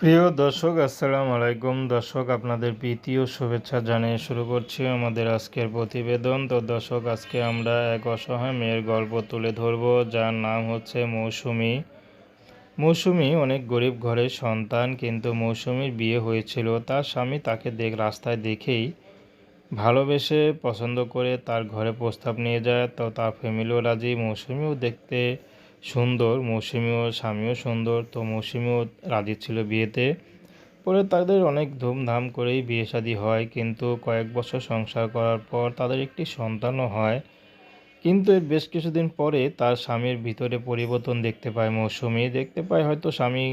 প্রিয় দর্শক, আসসালামু আলাইকুম। দর্শক, আপনাদের প্রীতি ও শুভেচ্ছা জানিয়ে শুরু করছি আমাদের আজকের প্রতিবেদন। তো দর্শক, আজকে আমরা এক অসহায় মেয়ের গল্প তুলে ধরব, যার নাম হচ্ছে মৌসুমি। মৌসুমি অনেক গরিব ঘরের সন্তান, কিন্তু মৌসুমির বিয়ে হয়েছিল। তার স্বামী তাকে দেখ, রাস্তায় দেখেই ভালোবেসে পছন্দ করে তার ঘরে প্রস্তাব নিয়ে যায়। তো তার ফ্যামিলিও রাজি। মৌসুমিও দেখতে সুন্দর মৌসুমিও স্বামীও সুন্দর। তো মৌসুমিও রাজি ছিল বিয়েতে। পরে তাদের অনেক ধুমধাম করেই বিয়ে শাদী হয়। কিন্তু কয়েক বছর সংসার করার পর তাদের একটি সন্তানও হয়। কিন্তু এর বেশ কিছুদিন পরে তার স্বামীর ভিতরে পরিবর্তন দেখতে পায় মৌসুমি। দেখতে পায় হয়তো স্বামী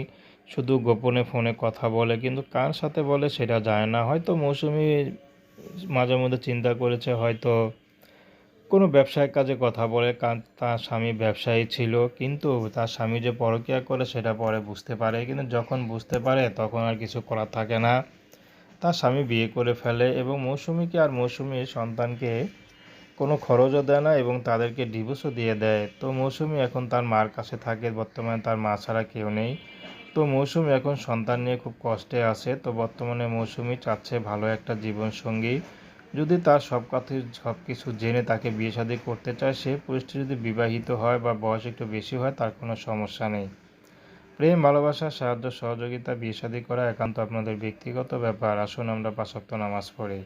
শুধু গোপনে ফোনে কথা বলে, কিন্তু কার সাথে বলে সেটা যায় না। হয়তো মৌসুমি মাঝে মধ্যে চিন্তা করেছে, হয়তো কোনো ব্যবসায়িক কাজে কথা বলে, কারণ তার স্বামী ব্যবসায়ী ছিল, কিন্তু তার স্বামী যে পরকীয়া করে সেটা পরে বুঝতে পারে। কিন্তু যখন বুঝতে পারে, তখন আর কিছু করার থাকে না। তার স্বামী বিয়ে করে ফেলে এবং মৌসুমিকে আর মৌসুমির সন্তানকে কোনো খরচও দেয় না এবং তাদেরকে ডিভোর্সও দিয়ে দেয়। তো মৌসুমি এখন তার মার কাছে থাকে, বর্তমানে তার মা ছাড়া কেউ নেই। তো মৌসুমি এখন সন্তান নিয়ে খুব কষ্টে আছে। তো বর্তমানে মৌসুমি চাচ্ছে ভালো একটা জীবনসঙ্গী। যদি তার সব কথা সব কিছু জেনে তাকে বিয়ে শাদী করতে চায়, সে পুরুষটি যদি বিবাহিত হয় বা বয়স একটু বেশি হয়, তার কোনো সমস্যা নেই। প্রেম, ভালোবাসা, সাহায্য, সহযোগিতা, বিয়ে শাদী করা একান্ত আপনাদের ব্যক্তিগত ব্যাপার। আসুন আমরা পাশক্ত নামাজ পড়ি।